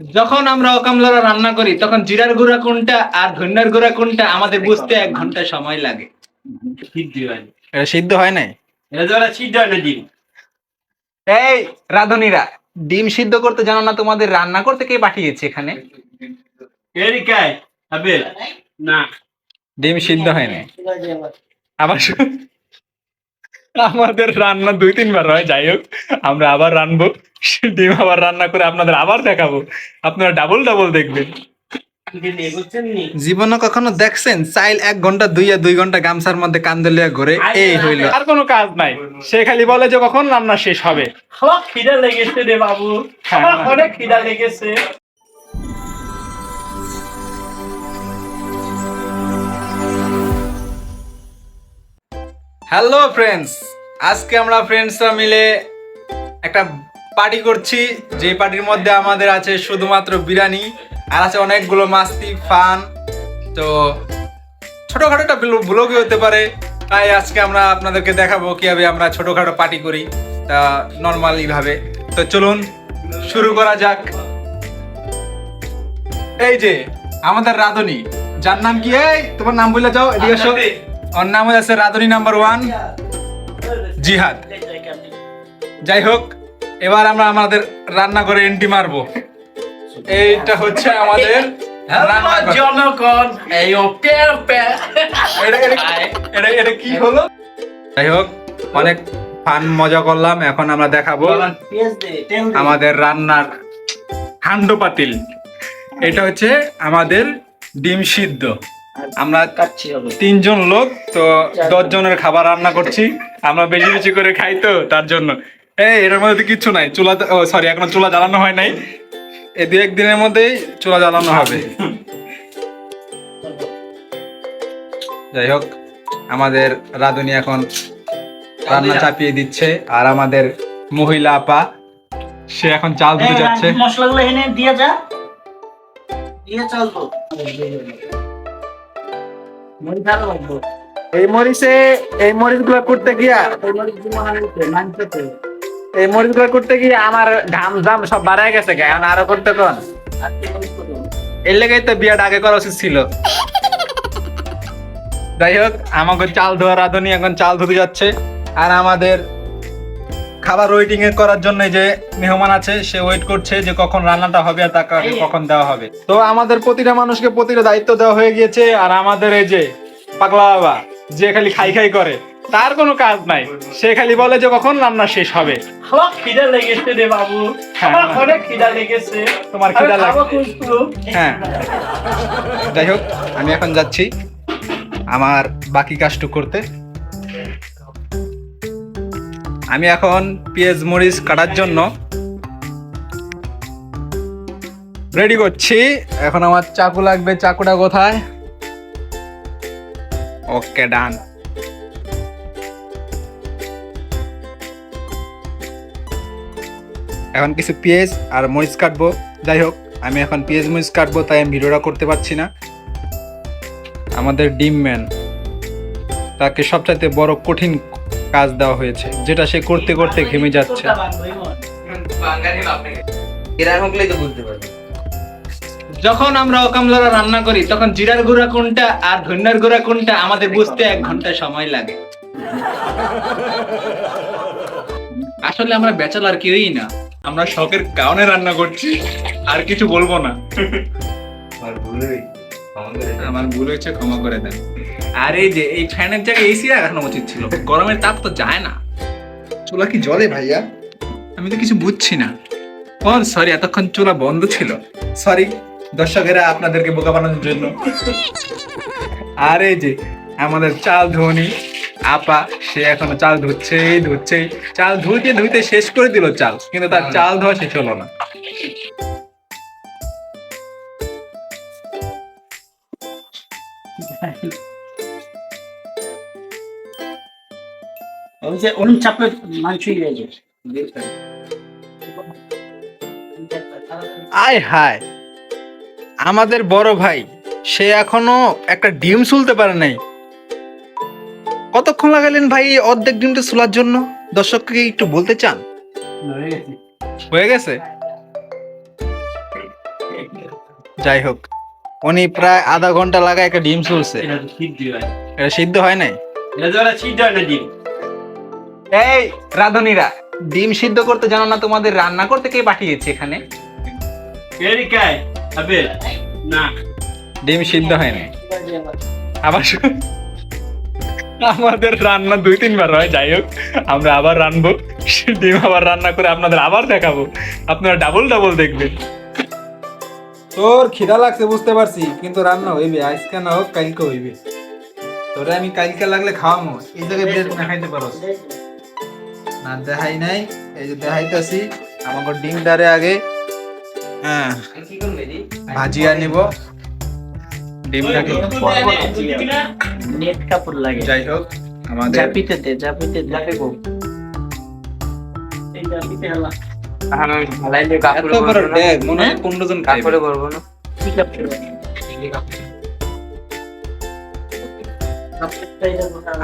যখন আমরা অকামলারা রান্না করি তখন জিরার গুঁড়া কোনটা আর ধন্যার গুঁড়া কোনটা আমাদের বুঝতে এক ঘণ্টা সময় লাগে। সিদ্ধ হয়। এটা সিদ্ধ হয় নাই? এটা যারা সিদ্ধ হয় না ডিম। এই রাধুনীরা ডিম সিদ্ধ করতে জানো না তোমাদের রান্না করতে কে পাঠিয়েছে এখানে? এরিকায় না। ডিম সিদ্ধ হয় নাই। আবার আমাদের রান্না দুই তিনবার হয় যাই হোক আমরা আবার রানবো। ডিম আবার রান্না করে আপনাদের আবার দেখাবো। আপনারা ডাবল ডাবল দেখবেন। জীবনে কখনো দেখছেন? চাইল এক ঘণ্টা দুই আর দুই ঘণ্টা গামছার মধ্যে কান্দলিয়া ঘুরে এই হইল। আর কোনো কাজ নাই। সে খালি বলে যে কখন রান্না শেষ হবে। খিদা লেগেছে রে বাবু। হ্যাঁ। অনেক খিদা লেগেছে। হ্যালো ফ্রেন্ডস আজকে আমরা ফ্রেন্ডসরা মিলে একটা পার্টি করছি। যে পার্টির মধ্যে আমাদের আছে শুধুমাত্র বিরিয়ানি, আর আছে অনেকগুলো মাস্তি, ফান। তো ছোটখাটো একটা ব্লগই হতে পারে। তাই আজকে আমরা আপনাদেরকে দেখাবো কীভাবে আমরা ছোটখাটো পার্টি করি, তা নর্মালি ভাবে। তো চলুন, শুরু করা যাক। এই যে, আমাদের রাধুনি। যার নাম কি? এই, তোমার নাম বলে যাও, এদিকে। ওর নাম আছে রাধুনি নাম্বার ওয়ান। জিহাদ। যাই হোক এবার আমরা আমাদের রান্না করে এন্টি মারবো। এইটা হচ্ছে আমাদের জনগণ এই এটা এটা কি হলো? যাই হোক অনেক ফান মজা করলাম এখন আমরা দেখাবো আমাদের রান্নার হান্ড পাতিল। এটা হচ্ছে আমাদের ডিম সিদ্ধ। আমরা তিনজন লোক তো দশ জনের খাবার রান্না করছি। আমরা বেশি বেশি করে খাই তো তার জন্য। এই এটার মধ্যে তো কিচ্ছু নাই। চুলা সরি এখনও চুলা জ্বালানো হয় নাই। এই দু একদিনের মধ্যেই চুলা জ্বালানো হবে। যাই হোক আমাদের রাধুনি এখন রান্না চাপিয়ে দিচ্ছে আর আমাদের মহিলা আপা সে এখন চাল ধুতে যাচ্ছে। মশলাগুলো এনে দিয়ে যা। দিয়ে লাগবে এই মরিচে এই মরিচগুলা করতে গিয়া এই মরিচগুলা করতে গিয়ে আমার ঘাম জাম সব বাড়ায় গেছে এখন আরও করতে কোন? এর লেগেই তো বিয়াটা আগে করা উচিত ছিল। যাই হোক আমাকে চাল ধোয়া রাঁধুনি এখন চাল ধুতে যাচ্ছে। আর আমাদের খাবার ওয়েটিং এর করার জন্য যে মেহমান আছে সে ওয়েট করছে যে কখন রান্নাটা হবে আর তাকে কখন দেওয়া হবে। তো আমাদের প্রতিটা মানুষকে প্রতিটা দায়িত্ব দেওয়া হয়ে গিয়েছে আর আমাদের এই যে পাগলা বাবা যে খালি খাই খাই করে তার কোনো কাজ নাই। সে খালি বলে যে কখন রান্না শেষ হবে। আমার খিদা লেগেছে রে বাবু। হ্যাঁ। আমার অনেক খিদা লেগেছে। তোমার খিদা লাগছে? হ্যাঁ। যাই হোক আমি এখন যাচ্ছি আমার বাকি কাজটুকু করতে। আমি এখন পেঁয়াজ মরিচ কাটার জন্য রেডি করছি। এখন আমার চাকু লাগবে। চাকুটা কোথায়? ওকে ডান এখন কিছু পেঁয়াজ আর মরিচ কাটবো। যাই হোক, আমি এখন পেঁয়াজ মরিচ কাটবো, তাই আমি ভিডিওটা করতে পারছি না। আমাদের ডিম ম্যান, তাকে সবচাইতে বড় কঠিন কাজ দেওয়া হয়েছে যেটা সে করতে করতে ঘেমে যাচ্ছে। যখন আমরা অকামলারা রান্না করি তখন জিরার গুঁড়া কোনটা আর ধন্যার গুঁড়া কোনটা আমাদের বুঝতে এক ঘণ্টা সময় লাগে। আসলে আমরা ব্যাচেলার কেউই না আমরা শখের কারণে রান্না করছি আর কিছু বলব না। আমার ভুল হয়েছে ক্ষমা করে দেন। আর এই যে এই ফ্যানের জায়গায় এসি রাখানো উচিত ছিল। গরমের তাপ তো যায় না। চুলা কি জলে ভাইয়া? আমি তো কিছু বুঝছি না। ও সরি এতক্ষণ চুলা বন্ধ ছিল। সরি দর্শকেরা আপনাদেরকে বোকা বানানোর জন্য। আর এই যে আমাদের চাল ধোনি আপা সে এখনও চাল ধুচ্ছেই ধুচ্ছেই। চাল ধুইতে ধুইতে শেষ করে দিল চাল কিন্তু তার চাল ধোয়া শেষ হলো না। ওই যে মাংসই আয় হায়। আমাদের বড় ভাই সে এখনও একটা ডিম সুলতে পারে নাই। কতক্ষণ লাগালেন ভাই অর্ধেক ডিমটা সুলার জন্য? দর্শককে একটু বলতে চান? হয়ে গেছে? যাই হোক। উনি প্রায় আধা ঘণ্টা লাগায় একটা ডিম চলছে এটা সিদ্ধ হয়। এটা সিদ্ধ হয় নাই? হয় এই রাধুনীরা ডিম সিদ্ধ করতে জানো না তোমাদের রান্না করতে কে পাঠিয়েছে এখানে? না। ডিম সিদ্ধ হয় নাই। আবার আমাদের রান্না দুই তিনবার হয় যাই হোক আমরা আবার রানবো ডিম আবার রান্না করে আপনাদের আবার দেখাবো। আপনারা ডাবল ডাবল দেখবেন। তোর খিদা লাগছে বুঝতে পারছি। কিন্তু রান্না হইবে আজকে না হোক কালকে হইবে। তোরে আমি কালকে লাগলে খাওয়ামো। এই জায়গায় ব্রেড না খাইতে পারো। না দেখাই নাই এই যে দেখাইতেছি আমাকে ডিম ডারে আগে হ্যাঁ ভাজিয়া নিব। ডিমটাকে নেট কাপড় লাগে। যাই হোক আমাদের জাপিতে দে জাপিতে জাপিব এই জাপিতে এত বড় ড্যাগ মনে হয় পনেরো জন না।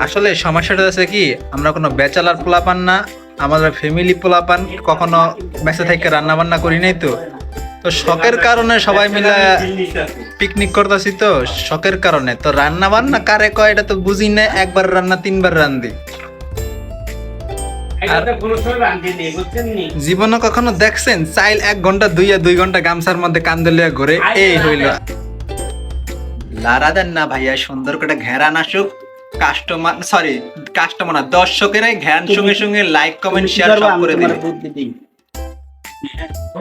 আসলে সমস্যাটা আছে কি আমরা কোনো ব্যাচেলার পোলাপান না আমাদের ফ্যামিলি পোলাপান কখনো মেসে থেকে রান্না বান্না করি নাই তো। তো শখের কারণে সবাই মিলে পিকনিক করতেছি তো শখের কারণে। তো রান্না বান্না কারে কয় এটা তো বুঝি না একবার রান্না তিনবার রান্ধি। জীবনে কখনো দেখছেন? চাইল এক ঘণ্টা দুই আর দুই ঘণ্টা গামছার মধ্যে কান্দে লিয়া ঘুরে এই হইল। লারা দেন না ভাইয়া সুন্দর করে ঘেরান আসুক। কাস্টমার সরি কাস্টমার না দর্শকেরাই ঘ্যান সঙ্গে সঙ্গে লাইক কমেন্ট শেয়ার সব করে দিবে।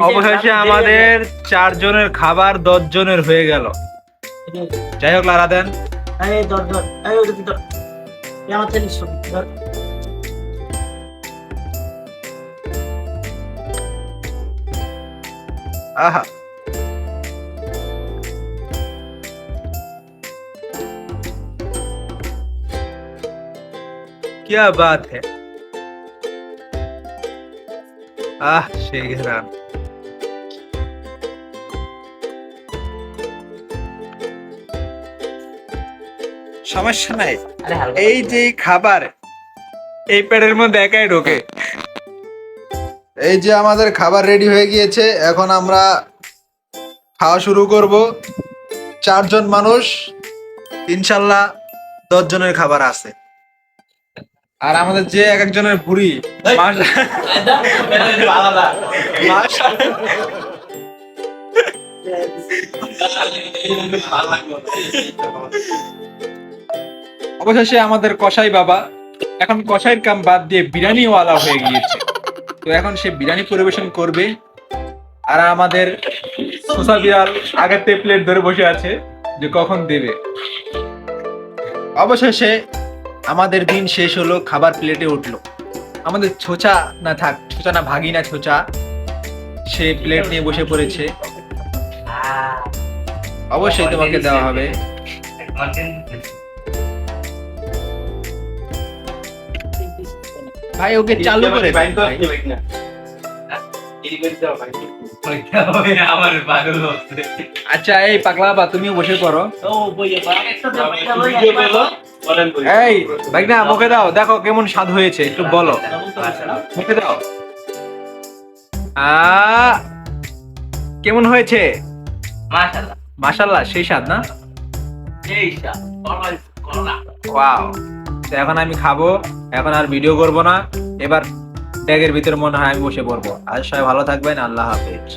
অবশেষে আমাদের চার জনের খাবার দশ জনের হয়ে গেল। যাই হোক লারা দেন। এই এই আমার ছেলে শোন ধর आहा क्या बात है আহ সেই ঘেরান সমস্যা নাই আরে হালকা এই যে খাবার এই পেটের মধ্যে একাই ঢোকে এই যে আমাদের খাবার রেডি হয়ে গিয়েছে এখন আমরা খাওয়া শুরু করব। চারজন মানুষ ইনশাল্লাহ দশ জনের খাবার আছে। আর আমাদের যে এক একজনের ভুড়ি অবশেষে আমাদের কসাই বাবা এখন কসাইয়ের কাম বাদ দিয়ে বিরিয়ানিওয়ালা হয়ে গিয়েছে। তো এখন সে বিরিয়ানি পরিবেশন করবে। আর আমাদের সোসা বিড়াল আগের থেকে প্লেট ধরে বসে আছে যে কখন দেবে। অবশেষে আমাদের দিন শেষ হলো খাবার প্লেটে উঠল। আমাদের ছোচা না থাক ছোচা না ভাগি না ছোচা সে প্লেট নিয়ে বসে পড়েছে। অবশ্যই তোমাকে দেওয়া হবে। ভাই ওকে চালু করে দিন, ভাই। আমার পাগল হচ্ছে আচ্ছা এই পাগলা বা তুমিও বসে পড়ো। ও বইয়ে পা একটা দে একটা বই ভিডিও পেল বলেন বই। এই ভাই না মুখে দাও দেখো কেমন স্বাদ হয়েছে একটু বলো। মুখে দাও। কেমন হয়েছে? মাশাআল্লাহ। মাশাল্লাহ সেই স্বাদ না? এই সা করলা করলা ওয়াও। তো এখন আমি খাব, এখন আর ভিডিও করব না। এবার ব্যাগের ভিতরে মনে হয় আমি বসে পড়ব। আর সবাই ভালো থাকবেন, আল্লাহ হাফেজ।